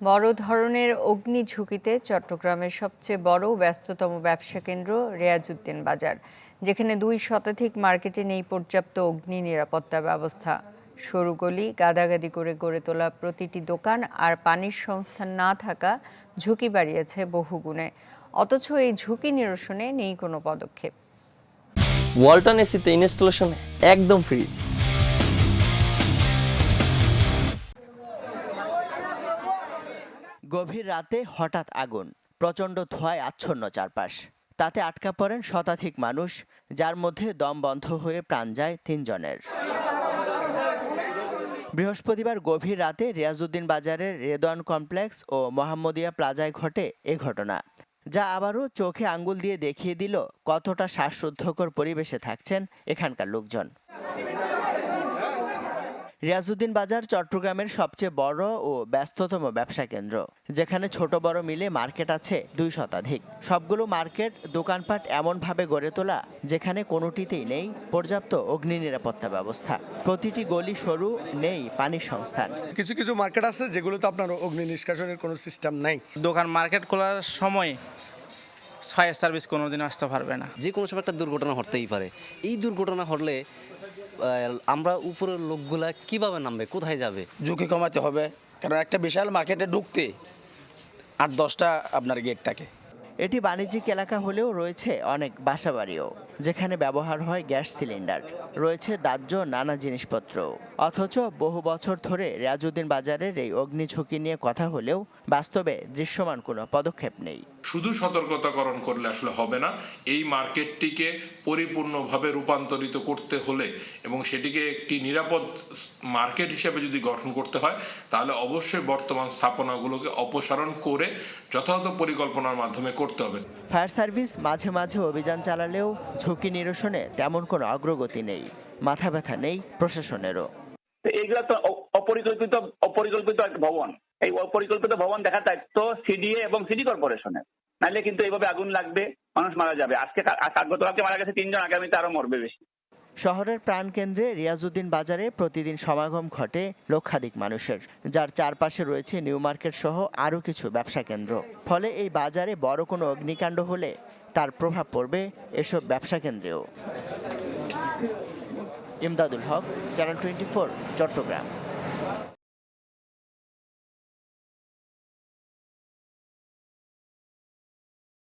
বড় ধরনের অগ্নি ঝুঁকিতে চট্টগ্রামের সবচেয়ে বড় ব্যস্ততম ব্যবসা কেন্দ্র রেয়াজুদ্দিন বাজার, যেখানে দুই শতাধিক মার্কেটে নেই পর্যাপ্ত অগ্নি নিরাপত্তা ব্যবস্থা। সরু গলি, গাদাগাদি করে গড়ে তোলা প্রতিটি দোকান আর পানির সংস্থান না থাকা ঝুঁকি বাড়িয়েছে বহুগুণে। অথচ এই ঝুঁকি নিরসনে নেই কোনো পদক্ষেপ। ওয়ালটন এসিতে ইনস্টলেশন একদম ফ্রি। গভীর রাতে হঠাৎ আগুন, প্রচণ্ড ধোঁয়ায় আচ্ছন্ন চারপাশ। তাতে আটকা পড়েন শতাধিক মানুষ, যার মধ্যে দম বন্ধ হয়ে প্রাণ যায় তিনজনের। বৃহস্পতিবার গভীর রাতে রিয়াজউদ্দিন বাজারের রেদওয়ান কমপ্লেক্স ও মোহাম্মদিয়া প্লাজায় ঘটে এ ঘটনা, যা আবারও চোখে আঙ্গুল দিয়ে দেখিয়ে দিল কতটা শ্বাসরুদ্ধকর পরিবেশে থাকছেন এখানকার লোকজন। রিয়াজউদ্দিন বাজার চট্টগ্রামের সবচেয়ে বড় ও ব্যস্ততম ব্যবসা কেন্দ্র। যেখানে ছোট বড় মিলে মার্কেট আছে দুই শতাধিক। সবগুলো মার্কেট দোকানপাট এমনভাবে গড়ে তোলা যেখানে কোনোটিতেই নেই পর্যাপ্ত অগ্নি নিরাপত্তা ব্যবস্থা। প্রতিটি গলি সরু নেই পানির সংস্থান। কিছু কিছু মার্কেট আছে যেগুলোতে আপনার অগ্নি নিষ্কাশনের কোনো সিস্টেম নাই। দোকান মার্কেট খোলার সময় ফায়ার সার্ভিস কোনোদিন আসতে পারবে না। যে কোনো সময় একটা দুর্ঘটনা ঘটতেই পারে। এই দুর্ঘটনা ঘটলে আমরা উপরের লোকগুলা কীভাবে নামবে কোথায় যাবে? ঝুঁকি কমাতে হবে। কারণ একটা বিশাল মার্কেটে ঢুকতে আট দশটা আপনার গেট থাকে। এটি বাণিজ্যিক এলাকা হলেও রয়েছে অনেক বাসাবাড়িও যেখানে ব্যবহার হয় গ্যাস সিলিন্ডার। রয়েছে দাহ্য নানা জিনিসপত্র। অথচ বহু বছর ধরে রিয়াজউদ্দিন বাজারের এই অগ্নি ঝুঁকি নিয়ে কথা হলেও বাস্তবে দৃশ্যমান কোনো পদক্ষেপ নেই। শুধু সতর্কতাকরণ করলে আসলে হবে না এই মার্কেটটিকে পরিপূর্ণভাবে রূপান্তরিত করতে হলে এবং সেটিকে একটি নিরাপদ মার্কেট হিসেবে যদি গঠন করতে হয় তাহলে অবশ্যই বর্তমান স্থাপনাগুলোকে অপসারণ করে যথাযথ পরিকল্পনার মাধ্যমে করতে হবে। ফায়ার সার্ভিস মাঝে মাঝে অভিযান চালালেও ঝুঁকি নিরসনে তেমন কোনো অগ্রগতি নেই মাথা ব্যথা নেই প্রশাসনেরও। তো এইগুলো তো অপরিকল্পিত অপরিকল্পিত একটা ভবন। এই অপরিকল্পিত ভবন দেখার দায়িত্ব সিডিএ এবং সিটি কর্পোরেশনের নাহলে কিন্তু এইভাবে আগুন লাগবে, মানুষ মারা যাবে। আজকে গতকালকে মারা গেছে তিনজন, আগামীতে আরও মরবে বেশি। শহরের প্রাণকেন্দ্রে রিয়াজউদ্দিন বাজারে প্রতিদিন সমাগম ঘটে লক্ষাধিক মানুষের। যার চারপাশে রয়েছে নিউ মার্কেট সহ আরও কিছু ব্যবসা কেন্দ্র। ফলে এই বাজারে বড় কোনো অগ্নিকাণ্ড হলে তার প্রভাব পড়বে এসব ব্যবসা কেন্দ্রেও। Imdadul Haque, channel twenty four, Chattogram.